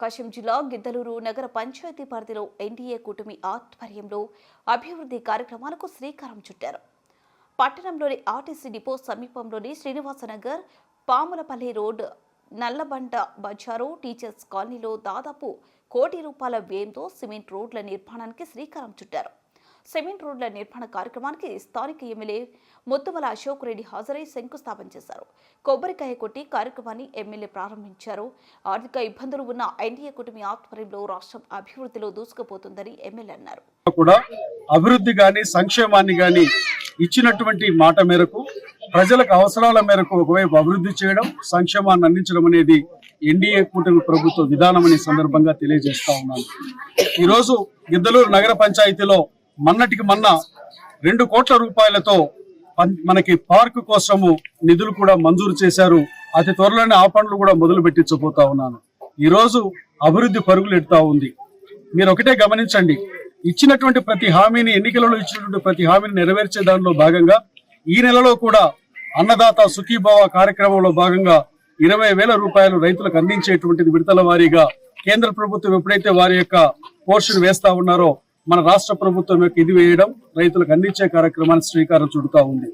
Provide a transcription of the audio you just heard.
ప్రకాశం జిల్లా గిద్దలూరు నగర పంచాయతీ పరిధిలో ఎన్డీఏ కూటమి ఆధ్వర్యంలో అభివృద్ధి కార్యక్రమాలకు శ్రీకారం చుట్టారు. పట్టణంలోని ఆర్టీసీ డిపో సమీపంలోని శ్రీనివాసనగర్ పాములపల్లి రోడ్ నల్లబండ బజారు టీచర్స్ కాలనీలో దాదాపు కోటి రూపాయల వ్యయంతో సిమెంట్ రోడ్ల నిర్మాణానికి శ్రీకారం చుట్టారు. సిమెంట్ రోడ్ల నిర్మాణ కార్యక్రమానికి స్థానిక ఎమ్మెల్యే ముత్తుమల అశోక్ రెడ్డి హాజరై శంకుస్థాపన చేశారు. కొబ్బరికాయ కొట్టి కార్యక్రమాన్ని ఎమ్మెల్యే ప్రారంభించారు. ఆర్థిక ఇబ్బందులు ఉన్న ఎన్డీఏ కూటమి ఆధ్వర్యంలో రాష్ట్రం అభివృద్ధిలో దూసుకుపోతుందని ఎమ్మెల్యే అన్నారు. కూడా అభివృద్ధి గాని సంక్షేమాన్ని గాని ఇచ్చినటువంటి మాట మేరకు ప్రజలకు అవసరాల మేరకు ఒకవైపు అభివృద్ధి చేయడం సంక్షేమాన్ని అందించడం అనేది ఎన్డీఏ కూటమి ప్రభుత్వ విధానం అనే సందర్భంగా తెలియజేస్తా ఉన్నాను. ఈరోజు గిద్దలూరు నగర పంచాయతీలో మన్నటికి మన్న రెండు కోట్ల రూపాయలతో మనకి పార్కు కోసము నిధులు కూడా మంజూరు చేశారు. అతి త్వరలోనే ఆ పనులు కూడా మొదలు పెట్టించబోతా ఉన్నాను. ఈరోజు అభివృద్ధి పరుగులు ఎడుతా ఉంది. మీరు ఒకటే గమనించండి. ఇచ్చినటువంటి ప్రతి హామీని ఎన్నికలలో ఇచ్చినటువంటి ప్రతి హామీని నెరవేర్చే దానిలో భాగంగా ఈ నెలలో కూడా అన్నదాత సుఖీభావ కార్యక్రమంలో భాగంగా ఇరవై వేల రూపాయలు రైతులకు అందించేటువంటిది విడతల వారీగా కేంద్ర ప్రభుత్వం ఎప్పుడైతే వారి యొక్క పోర్షన్ వేస్తా ఉన్నారో మన రాష్ట్ర ప్రభుత్వం యొక్క ఇది వేయడం రైతులకు అందించే కార్యక్రమాన్ని శ్రీకారం చుడుతా ఉంది.